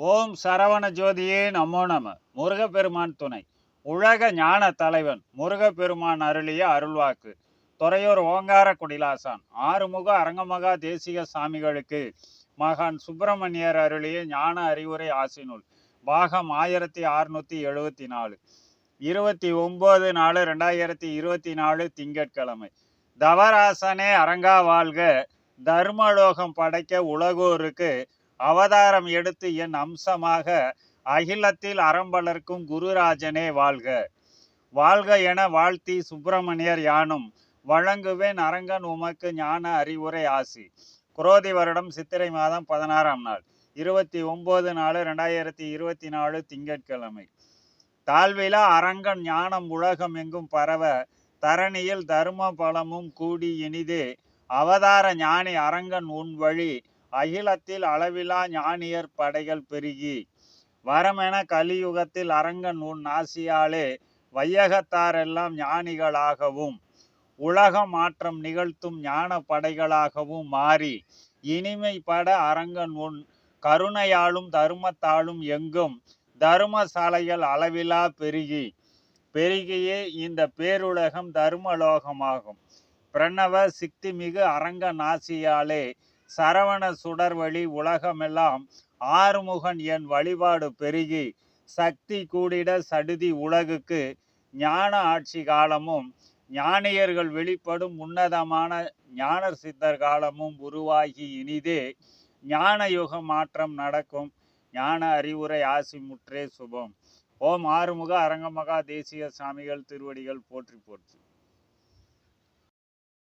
ஓம் சரவண ஜோதியே நமோ நம. முருகப்பெருமான் துணை. உலக ஞான தலைவன் முருகப்பெருமான் அருளிய அருள்வாக்கு. துறையூர் ஓங்கார குடிலாசான் ஆறுமுக அரங்கமகா தேசிக சாமிகளுக்கு மகான் சுப்பிரமணியர் அருளிய ஞான அறிவுரை ஆசினுள் பாகம் ஆயிரத்தி அறுநூத்தி எழுபத்தி நாலு இருபத்தி ஒன்பது நாலு ரெண்டாயிரத்தி இருபத்தி நாலு திங்கட்கிழமை. தவராசனே அரங்கா வாழ்க. தர்மலோகம் படைக்க உலகோருக்கு அவதாரம் எடுத்து என் அம்சமாக அகிலத்தில் அறம்பலர்க்கும் குருராஜனே வாழ்க. வாழ்க என வாழ்த்தி சுப்பிரமணியர் யானும் வழங்குவேன் அரங்கன் உமக்கு ஞான அறிவுரை ஆசி. குரோதி வருடம் சித்திரை மாதம் பதினாறாம் நாள் இருபத்தி ஒம்பது நாலு ரெண்டாயிரத்தி இருபத்தி நாலு திங்கட்கிழமை. தாழ்விலா அரங்கன் ஞானம் உலகம் எங்கும் பரவ தரணியில் தர்ம பலமும் கூடி இனிதே அவதார ஞானி அரங்கன் உன் வழி அகிலத்தில் அளவிலா ஞானியர் படைகள் பெருகி. வரமென கலியுகத்தில் அரங்கன் உன் ஆசியாலே வையகத்தாரெல்லாம் ஞானிகளாகவும் உலக மாற்றம் நிகழ்த்தும் ஞான படைகளாகவும் மாறி இனிமை பட அரங்கன் உன் கருணையாலும் தருமத்தாலும் எங்கும் தருமசாலைகள் அளவிலா பெருகி. பெருகியே இந்த பேருலகம் தர்மலோகமாகும். பிரணவ சிக்தி மிகு அரங்க நாசியாலே சரவண சுடர்வழி உலகமெல்லாம் ஆறுமுகன் என் வழிபாடு பெருகி சக்தி கூடிட சடுதி உலகுக்கு ஞான ஆட்சி காலமும் ஞானியர்கள் வெளிப்படும் உன்னதமான ஞானர் சித்தர் காலமும் உருவாகி இனிதே ஞான யுக மாற்றம் நடக்கும் ஞான அறிவுரை ஆசி முற்றே சுபம். ஓம் ஆறுமுக அரங்கமகா தேசிய சாமிகள் திருவடிகள் போற்றி போற்றி.